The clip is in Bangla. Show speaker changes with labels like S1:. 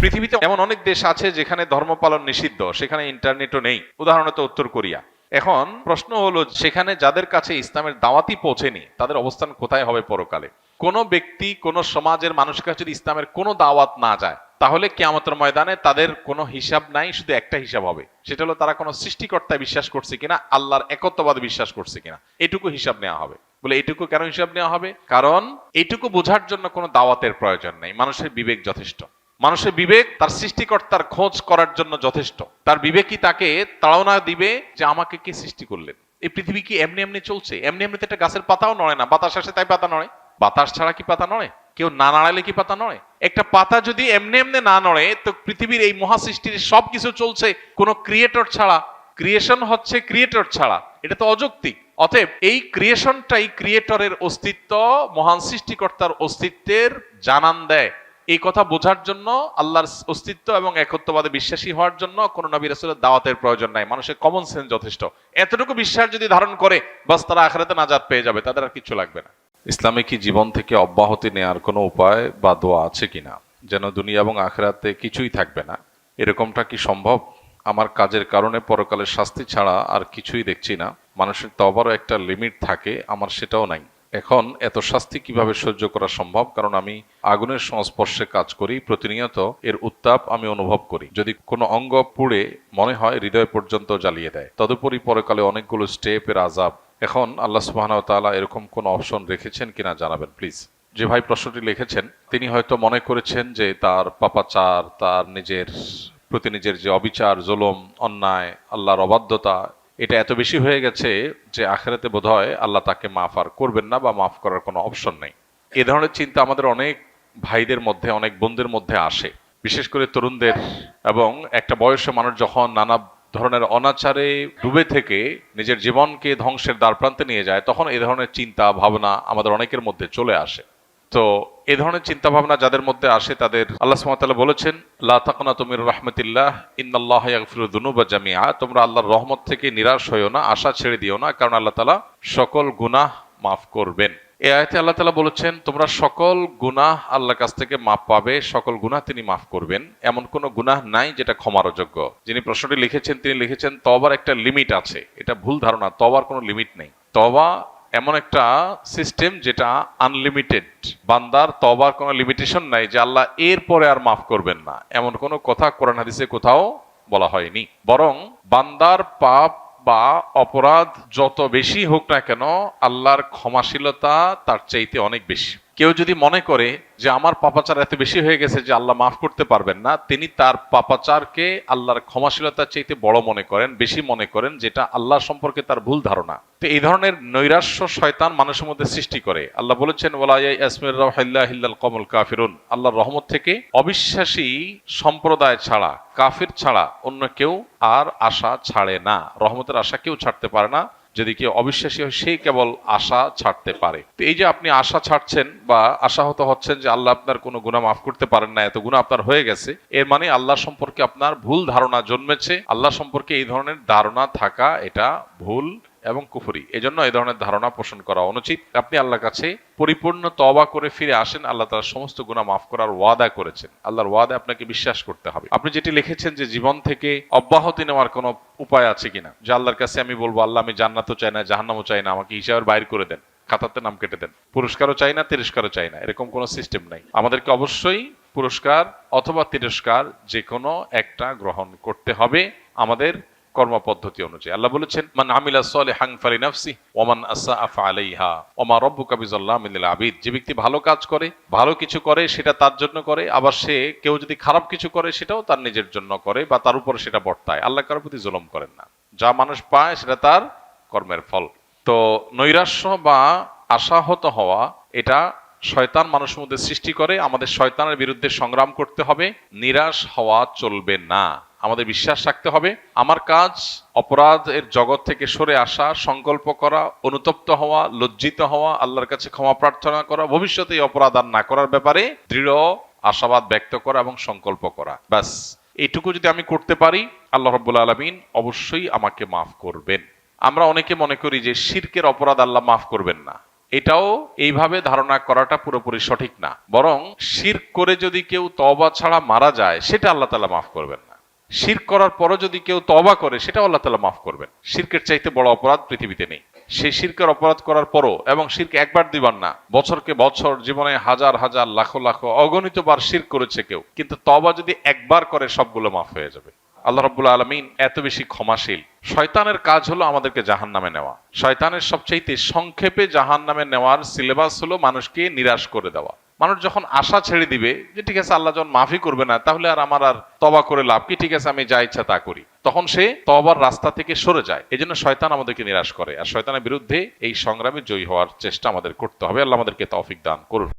S1: পৃথিবীতে এমন অনেক দেশ আছে যেখানে ধর্ম পালন নিষিদ্ধ, সেখানে ইন্টারনেটও নেই। উদাহরণত উত্তর কোরিয়া। এখন প্রশ্ন হলো, সেখানে যাদের কাছে ইসলামের দাওয়াতি পৌঁছেনি, তাদের অবস্থান কোথায় হবে পরকালে? কোন ব্যক্তি, কোন সমাজের মানুষের কাছে যদি ইসলামের কোনো দাওয়াত না যায়, তাহলে কেয়ামতের ময়দানে তাদের কোনো হিসাব নাই, শুধু একটা হিসাব হবে। সেটা হলো, তারা কোনো সৃষ্টিকর্তায় বিশ্বাস করছে কিনা, আল্লাহর একত্ববাদে বিশ্বাস করছে কিনা, এটুকু হিসাব নেওয়া হবে। বলে, এটুকু কেন হিসাব নেওয়া হবে? কারণ, এটুকু বোঝার জন্য কোনো দাওয়াতের প্রয়োজন নেই। মানুষের বিবেক যথেষ্ট। মানুষের বিবেক তার সৃষ্টিকর্তার খোঁজ করার জন্য যথেষ্ট। তার বিবেকই তাকে তাড়না দিবে যে আমাকে কে সৃষ্টি করলেন। এই পৃথিবী কি এমনি এমনি চলছে? এমনি এমনিতে একটা গাছের পাতাও নড়ে না। বাতাস আসে তাই পাতা নড়ে। বাতাস ছাড়া কি পাতা নড়ে? কেউ না নাড়ালে কি পাতা নড়ে? একটা পাতা যদি এমনি এমনি না নড়ে, তো পৃথিবীর এই মহাসৃষ্টির সব কিছু চলছে কোনো ক্রিয়েটর ছাড়া। ক্রিয়েশন হচ্ছে ক্রিয়েটর ছাড়া। এটা তো অযৌক্তিক। অতএব এই ক্রিয়েশনটাই ক্রিয়েটরের অস্তিত্ব, মহান সৃষ্টিকর্তার অস্তিত্বের জানান দেয়। এই কথা বোঝার জন্য আল্লাহর অস্তিত্ব এবং একত্ববাদে বিশ্বাসী হওয়ার জন্য কোন নবী রাসূলের দাওয়াতের প্রয়োজন নাই। মানুষের কমন সেন্স যথেষ্ট। এতটুকু বিশ্বাস যদি ধারণ করে, বাস তারা আখেরাতে নাজাদ পেয়ে যাবে, তাদের আর কিছু লাগবে না। ইসলামে কি জীবন থেকে অব্যাহতি নেয়ার কোনো উপায় বা দোয়া আছে কিনা? যেন দুনিয়া এবং আখেরাতে কিছুই থাকবে না। এরকমটা কি সম্ভব? আমার কাজের কারণে পরকালের শাস্তি ছাড়া আর কিছুই দেখছি না। মানুষের তবারও একটা লিমিট থাকে, আমার সেটাও নাই। এখন এত শাস্তি কীভাবে সহ্য করা সম্ভব? কারণ আমি আগুনের সংস্পর্শে কাজ করি, প্রতিনিয়ত এর উত্তাপ আমি অনুভব করি। যদি কোনো অঙ্গ পুড়ে মনে হয় হৃদয় পর্যন্ত জ্বালিয়ে দেয়, তদুপরি পরকালে অনেকগুলো স্টেপের আজাব এখন আল্লাহ সুবাহ তাআলা এরকম কোন অপশন রেখেছেন কিনা জানাবেন, প্লিজ। যে ভাই প্রশ্নটি লিখেছেন, তিনি হয়তো মনে করেছেন যে তার পাপাচার, তার নিজের প্রতি নিজের যে অবিচার, জুলুম, অন্যায়, আল্লাহর অবাধ্যতা এটা এত বেশি হয়ে গেছে যে আখেরাতে বোধহয় আল্লাহ তাকে মাফ আর করবেন না বা মাফ করার কোনো অপশন নেই। এ ধরনের চিন্তা আমাদের অনেক ভাইদের মধ্যে, অনেক বোনদের মধ্যে আসে। বিশেষ করে তরুণদের এবং একটা বয়সে মানুষ যখন নানা ধরনের অনাচারে ডুবে থেকে নিজের জীবনকে ধ্বংসের দ্বারপ্রান্তে নিয়ে যায়, তখন এ ধরনের চিন্তা, ভাবনা আমাদের অনেকের মধ্যে চলে আসে। তো এ ধরনের চিন্তা ভাবনা যাদের মধ্যে আসে, তাদের আল্লাহ সুবহানাহু বলেছেন, লা তাকনা তুমির রাহমাতিল্লাহ, ইন্নাল্লাহ ইয়াগফিরু যুনুবা জামিআ। তোমরা আল্লাহর রহমত থেকে নিরাশ হইও না, আশা ছেড়ে দিও না, কারণ আল্লাহ তাআলা সকল গুনাহ মাফ করবেন। এ আয়াতে আল্লাহ তাআলা বলেছেন, তোমরা সকল গুনাহ আল্লাহর কাছ থেকে মাফ পাবে, সকল গুনাহ তিনি মাফ করবেন। এমন কোনো গুনাহ নাই যেটা ক্ষমার অযোগ্য যিনি প্রশ্নটি লিখেছেন, তিনি লিখেছেন তবার একটা লিমিট আছে। এটা ভুল ধারণা তবার কোনো লিমিট নেই। তবা এমন একটা সিস্টেম যেটা আনলিমিটেড বান্দার তবার কোনো লিমিটেশন নাই যে আল্লাহ এরপরে আর মাফ করবেন না। এমন কোনো কথা কোরআন হাদিসে কোথাও বলা হয়নি। বরং বান্দার পাপ বা অপরাধ যত বেশি হোক না কেন, আল্লাহর ক্ষমাশীলতা তার চাইতে অনেক বেশি। কেউ যদি মনে করে যে আমার পাপাচার এত বেশি হয়ে গেছে যে আল্লাহ মাফ করতে পারবেন না, তিনি তার পাপাচারকে আল্লাহর ক্ষমাশীলতার চাইতে বড় মনে করেন, বেশি মনে করেন, যেটা আল্লাহ সম্পর্কে তার ভুল ধারণা। তো এই ধরনের নৈরাশ্য শয়তান মানুষের মধ্যে সৃষ্টি করে। আল্লাহ বলেছেন কমল কাফিরুন। আল্লাহর রহমত থেকে অবিশ্বাসী সম্প্রদায় ছাড়া, কাফির ছাড়া অন্য কেউ আর আশা ছাড়ে না। রহমতের আশা কেউ ছাড়তে পারে না। যদি কেউ অবিশ্বাসী হয় সেই কেবল আশা ছাড়তে পারে। তো এই যে আপনি আশা ছাড়ছেন বা আশাহত হচ্ছেন যে আল্লাহ আপনার কোনো গুণা মাফ করতে পারেন না, এত গুণা আপনার হয়ে গেছে, এর মানে আল্লাহ সম্পর্কে আপনার ভুল ধারণা জন্মেছে। আল্লাহ সম্পর্কে এই ধরনের ধারণা থাকা এটা ভুল এবং কুফরি। এজন্য এই ধরনের ধারণা পোষণ করা অনুচিত। আপনি আল্লাহর কাছে পরিপূর্ণ তবা করে ফিরে আসেন, আল্লাহ তার সমস্ত গুণা মাফ করার ওয়াদা করেছেন। আল্লাহর ওয়াদা আপনাকে বিশ্বাস করতে হবে। আপনি যেটি লিখেছেন যে জীবন থেকে অব্যাহতি নেওয়ার কোনো উপায় আছে কিনা, যে আল্লাহর কাছে আমি বলব, আল্লাহ, আমি জান্নাতও চাই না, জাহান্নামও চাই না, আমাকে হিসাবের বাইর করে দেন, খাতাতে নাম কেটে দেন। পুরস্কারও চাই না, তিরস্কারও চাই না। এরকম কোনো সিস্টেম নাই। আমাদেরকে অবশ্যই পুরস্কার অথবা তিরস্কার যে কোনো একটা গ্রহণ করতে হবে। আমাদের কর্মপদ্ধতি অনুযায়ী। আল্লাহ বলেছেন, মান আমিলা সালিহান ফালিনাফসি ওমান আসা আফা আলাইহা ওমা রব্বুকা বিজাল্লামিল আবিদ। যে ব্যক্তি ভালো কাজ করে, ভালো কিছু করে, সেটা তার জন্য করে, আবার সে কেউ যদি খারাপ কিছু করে, সেটাও তার নিজের জন্য করে বা তার উপরে সেটা বর্তায়। আল্লাহ কারোর প্রতি জুলুম করেন না। যা মানুষ পায়, সেটা তার কর্মের ফল। তো নৈরাশ্য বা আশাহত হওয়া, এটা শয়তান মানুষের মধ্যে সৃষ্টি করে, আমাদের শয়তানের বিরুদ্ধে সংগ্রাম করতে হবে। নিরাশ হওয়া চলবে না। আমাদের বিশ্বাস রাখতে হবে। আমার কাজ অপরাধের জগৎ থেকে সরে আসা, সংকল্প করা, অনুতপ্ত হওয়া, লজ্জিত হওয়া, আল্লাহর কাছে ক্ষমা প্রার্থনা করা, ভবিষ্যতে এই অপরাধ আর না করার ব্যাপারে দৃঢ় আশাবাদ ব্যক্ত করা এবং সংকল্প করা। ব্যাস, এইটুকু যদি আমি করতে পারি, আল্লাহ রব্বুল আলমিন অবশ্যই আমাকে মাফ করবেন। আমরা অনেকে মনে করি যে শিরকের অপরাধ আল্লাহ মাফ করবেন না। এটাও এইভাবে ধারণা করাটা পুরোপুরি সঠিক না। বরং শির করে যদি কেউ তবা ছাড়া মারা যায়, সেটা আল্লাহ তালা মাফ করবেন শির করার পরও যদি কেউ তবা করে সেটা আল্লাহ তালা মাফ করবেন। শিরকের চাইতে বড় অপরাধ পৃথিবীতে নেই। সেই শিরকের অপরাধ করার পরও এবং শিরকে একবার দিবার না, বছরকে বছর জীবনে হাজার হাজার, লাখো লাখো অগণিত বার শির করেছে কেউ। কিন্তু তবা যদি একবার করে, সবগুলো মাফ হয়ে যাবে। আল্লাহ রব্বুল আলমিন এত বেশি ক্ষমাশীল। শয়তানের কাজ হলো আমাদেরকে জাহান নামে নেওয়া। শয়তানের সবচাইতে সংক্ষেপে জাহান নামে নেওয়ার সিলেবাস হলো মানুষকে নিরাশ করে দেওয়া। মানুষ যখন আশা ছেড়ে দিবে যে ঠিক আছে, আল্লাহ যখন মাফি করবে না, তাহলে আর আমার আর তবা করে লাভ কি? ঠিক আছে, আমি যা ইচ্ছা তা করি। তখন সে তবার রাস্তা থেকে সরে যায়। এই জন্য শয়তান আমাদেরকে নিরাশ করে। আর শয়তানের বিরুদ্ধে এই সংগ্রামে জয়ী হওয়ার চেষ্টা আমাদের করতে হবে। আল্লাহ আমাদেরকে তৌফিক দান করুন।